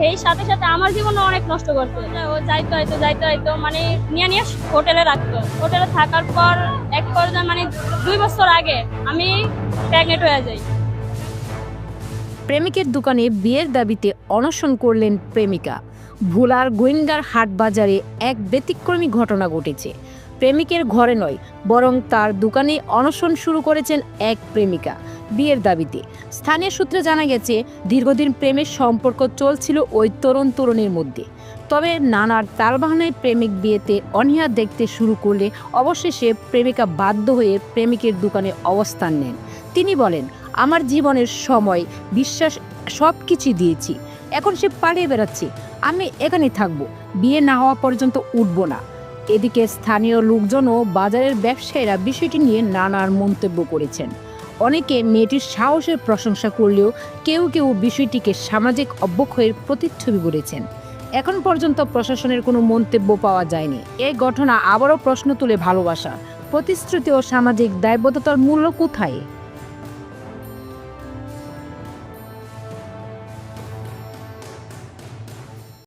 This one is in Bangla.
সেই সাথে সাথে আমার জীবনে অনেক নষ্ট করছে। ও যাইতো হয়তো যাইতো হয়তো মানে নিয়ে নিয়ে হোটেলে রাখতো। হোটেলে থাকার পর এক পর্যায়ে মানে দুই বছর আগে আমি প্রেগনেন্ট হয়ে যাই। প্রেমিকের দোকানে বিয়ের দাবিতে অনশন করলেন প্রেমিকা। ভোলার গোয়েন্দার হাট বাজারে এক ব্যতিক্রমী ঘটনা ঘটেছে। প্রেমিকের ঘরে নয়, বরং তার দোকানে অনশন শুরু করেছেন এক প্রেমিকা। বিয়ের দাবিতে স্থানীয় সূত্রে জানা গেছে, দীর্ঘদিন প্রেমের সম্পর্ক চলছিল ওই তরুণ তরুণীর মধ্যে। তবে নানার তালবাহানায় প্রেমিক বিয়েতে অনীহা দেখতে শুরু করলে অবশেষে প্রেমিকা বাধ্য হয়ে প্রেমিকের দোকানে অবস্থান নেন। তিনি বলেন, আমার জীবনের সময়, বিশ্বাস সব কিছু দিয়েছি। এখন সে পালিয়ে বেড়াচ্ছে। আমি এখানে থাকব। বিয়ে না হওয়া পর্যন্ত উঠবো না। এদিকে স্থানীয় লোকজন ও বাজারের ব্যবসায়ীরা বিষয়টি নিয়ে নানার মন্তব্য করেছেন। অনেকে মেয়েটির সাহসের প্রশংসা করলেও কেউ কেউ বিষয়টিকে সামাজিক অবক্ষয়ের প্রতিচ্ছবি করেছেন এখন পর্যন্ত প্রশাসনের কোনো মন্তব্য পাওয়া যায়নি। এই ঘটনা আবারও প্রশ্ন তুলে ভালোবাসা। প্রতিশ্রুতি ও সামাজিক দায়বদ্ধতার মূল্য কোথায়?